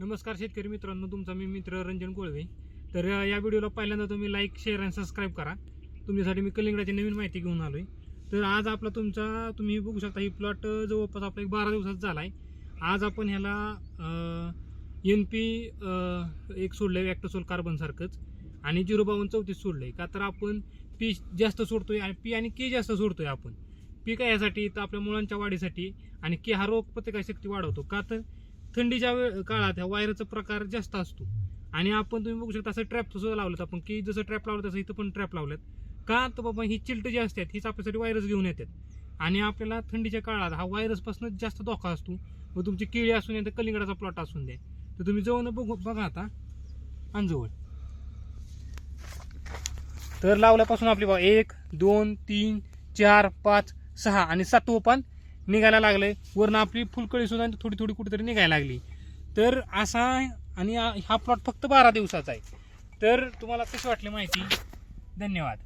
नमस्कार शेतकरी मित्रांनो तुमचा मी मित्र रंजन कोळवे. तर या व्हिडिओला पहिल्यांदा तुम्ही लाईक शेअर आणि सबस्क्राईब करा. तुमच्यासाठी मी कलिंगडाची नवीन माहिती घेऊन आलोय. तर आज आपला तुमचा तुम्ही बघू शकता ही प्लॉट जवळपास आपला एक बारा दिवसाचा झाला आहे आज आपण ह्याला एन पी एक सोडलं आहे ॲक्टोसोल कार्बनसारखंच आणि झिरो बावन्न चौतीस सोडलं आहे का तर आपण पी जास्त सोडतोय आणि पी आणि के जास्त सोडतोय आपण. पी काय यासाठी? तर आपल्या मुलांच्या वाढीसाठी आणि के हा रोग प्रतिकारशक्ती वाढवतो. का तर थंडीच्या वेळ काळात ह्या वायरचा प्रकार जास्त असतो. आणि आपण तुम्ही बघू शकता असं ट्रॅप सुद्धा लावलं आपण की जसं ट्रॅप लावलं तसं इथं पण ट्रॅप लावलेत. का तर बाबा ही चिल्ट जी असतात हीच आपल्यासाठी वायरस घेऊन येतात आणि आपल्याला थंडीच्या काळात हा व्हायरसपासून जास्त धोका असतो. व तुमची केळी असून या तर कलिंगडाचा प्लॉट असून द्या तर तुम्ही जवळ बघू बघा आता अंजवळ. तर लावल्यापासून आपली बघा एक दोन तीन चार पाच सहा आणि सातवं पान निघायला लागले. वरनं आपली फुलकळी सुद्धा थोडी थोडी कुठेतरी निघायला लागली. तर असा आणि हा प्लॉट फक्त बारा दिवसाचा आहे. तर तुम्हाला कशी वाटली माहिती? धन्यवाद.